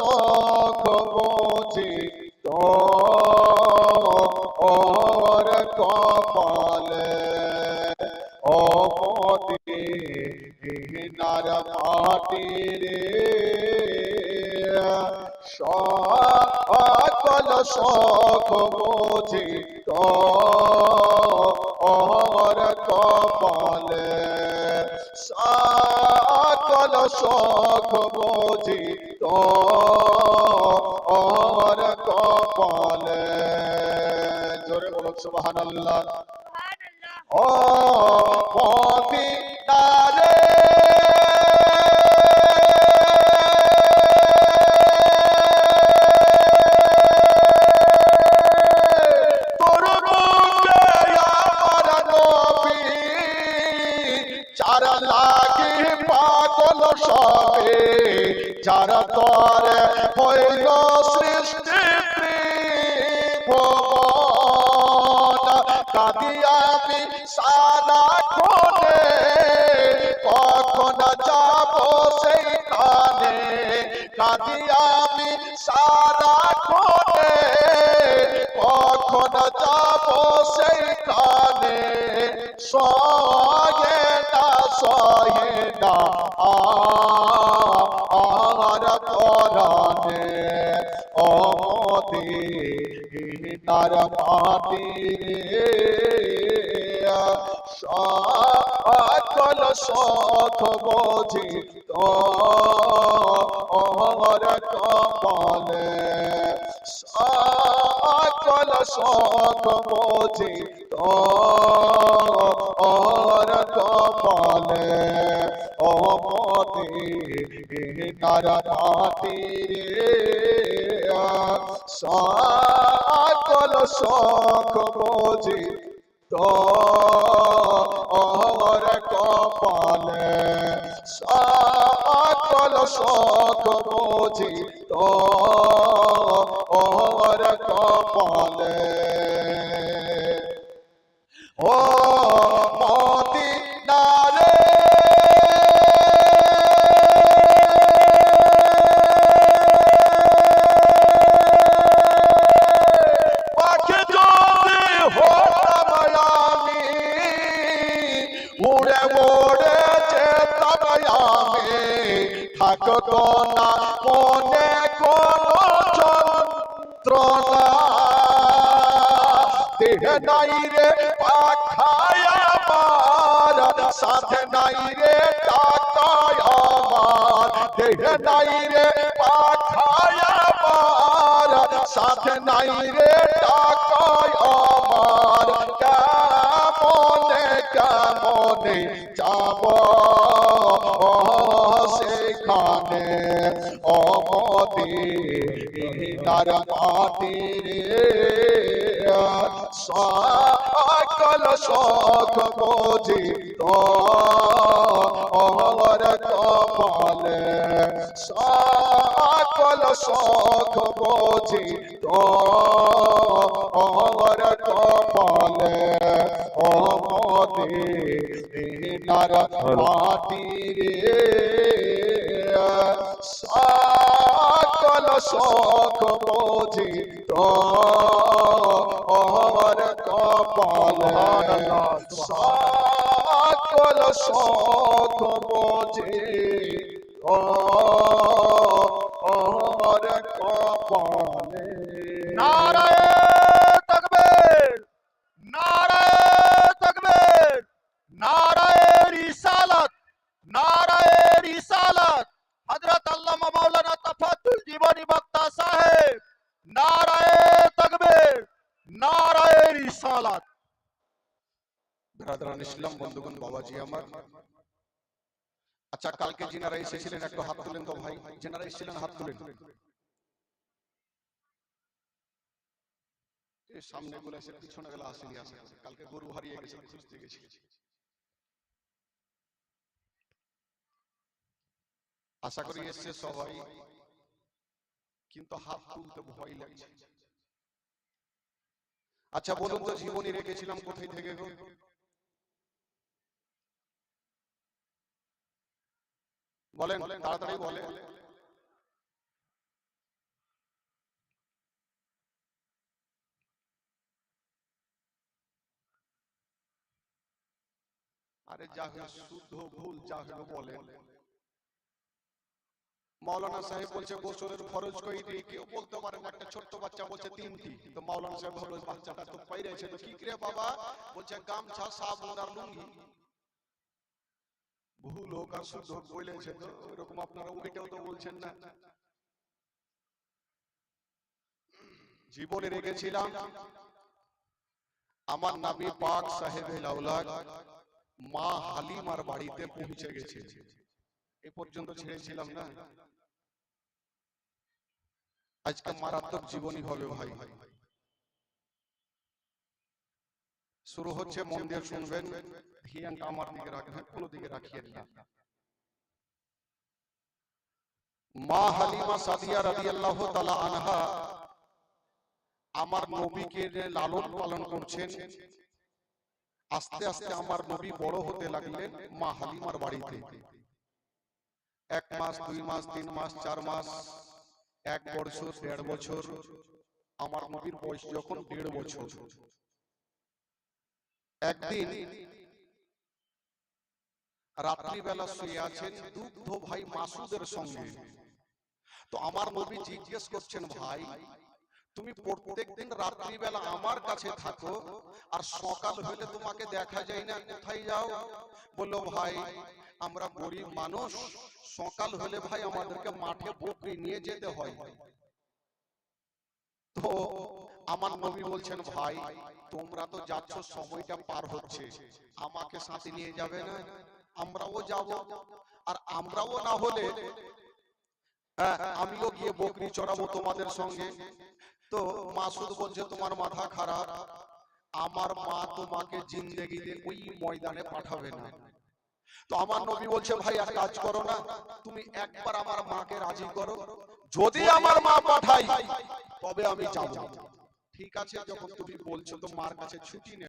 শোক বুঝি তো ওর কপালে মোদি নার মাটি রে সকল শোক বুঝি তো ওর কপালে সকল শোক বুঝি তো ওর কপালে। জোরে বলো সুবহানাল্লাহ। ও মদিনারে তোর। চার পাগল সবে যারা তরে হইল সৃষ্টি ভুবন কাঁদি আমি সারা খোনে কখন যাব সেইখানে? কাঁদি আমি সারা খোনে কখন যাব সেইখানে? সয়ে না সয়ে না। মাটি সকল শখ বোঝি তো, অমর কপালে। সকল শখ বোঝি তো, অমর কপালে। অমতি নার মাটি সকল শখ বোঝি তোর কপালে সকল শখ বোঝি তো। নাই রে পাখায় সাথে নাই রে টাকায় আমার। দেহ নাই রে পাখায় আমার, সাথে নাই রে টাকায় আমার। কেমনে কেমনে যাব? সেখানে অমদি নার মাটি রে। সকল শখ বোঝি তো, অমর কপালে। সকল শখ বোঝি তো, অমর কপালে। নার মাটি রে সকল শখ বোঝি তোর কপাল। সকল শখ বোঝি ইসলাম বন্ধুগণ, বাবাজি আমার। আচ্ছা কালকে যিনারা এসেছিলেন, একটু হাত তুলেন তো ভাই। যিনারা এসেছিলেন, হাত তুলেন। সামনে পিছনে গেলে আসেনি আসে। কালকে গরু হারিয়ে গেছে খুঁজতে গেছি আশা করি এসছে সবাই, কিন্তু হাত তুলতে ভয় লাগছে। আচ্ছা বলুন তো, জীবনী রেখেছিলাম কোথায় থেকে গো? বলেন, তাড়াতাড়ি আরে শুদ্ধ ভুল বলে। মাওলানা সাহেব বলছে, গোসলের ফরজ কেউ বলতে পারে না, একটা ছোট্ট বাচ্চা বলছে তিনটি। কিন্তু মাওলানা সাহেব বলল বাচ্চাটা তো পাইরেছে তো কি করে বাবা? বলছে, গামছা, সাবুন আর লুঙ্গি। ভুল হোক আর শুদ্ধ বলেছে তো ওইরকম আপনারা ওইটাও তো বলছেন না। জীবনে রেখেছিলাম আমার নাবি পাক সাহেবের আওলাদ মা হালিমার বাড়িতে পৌঁছে গেছে। এ পর্যন্ত ছেড়েছিলাম না। আজকে মারাত্মক জীবনী হবে ভাই ভাই। শুরু হচ্ছে মন দিয়ে শুনবেন। ধিয়ানটা আমার দিকে রাখবেন কোনো দিকে রাখিয়েন না। মা হালিমা সাদিয়া রাদিয়াল্লাহু তাআলা আনহা আমার নবীকে লালন পালন করছেন আস্তে আস্তে আমার নবী বড় হতে লাগলেন মা হালিমার বাড়িতে। এক মাস দুই মাস তিন মাস চার মাস এক বছর দেড় বছর আমার নবীর বয়স যখন দেড় বছর। একদিন রাত্রিবেলা শুয়ে আছেন দুগ্ধ ভাই মাসুদের সঙ্গে। তো আমার নবী জিজ্ঞেস করছেন, ভাই, তুমি প্রত্যেকদিন রাত্রিবেলা আমার কাছে থাকো আর সকাল হলে তোমাকে দেখা যায় না, কোথায় যাও? বলল, ভাই, আমরা গরিব মানুষ, সকাল হলে ভাই আমাদেরকে মাঠে বকরি নিয়ে যেতে হয়। তো আমার নবী বলছেন ভাই তোমরা তো যাচ্ছ সময়টা পার হচ্ছে। আমাকে সাথে নিয়ে যাবে না? আমরাও যাব। আর আমরাও না হলে হ্যাঁ, আমিও গিয়ে বকরি চড়াবো তোমাদের সঙ্গে। তো মাসুদ বলছে তোমার মাথা খারাপ। আমার মা তোমাকে জিন্দেগিতে ওই ময়দানে পাঠাবে না। তো আমার নবী বলছে ভাই এক কাজ করো না। তুমি একবার আমার মাকে রাজি করো। যদি আমার মা পাঠাই তবে আমি যাব। ঠিক আছে যখন তুমি বলছো তো মার কাছে ছুটি নে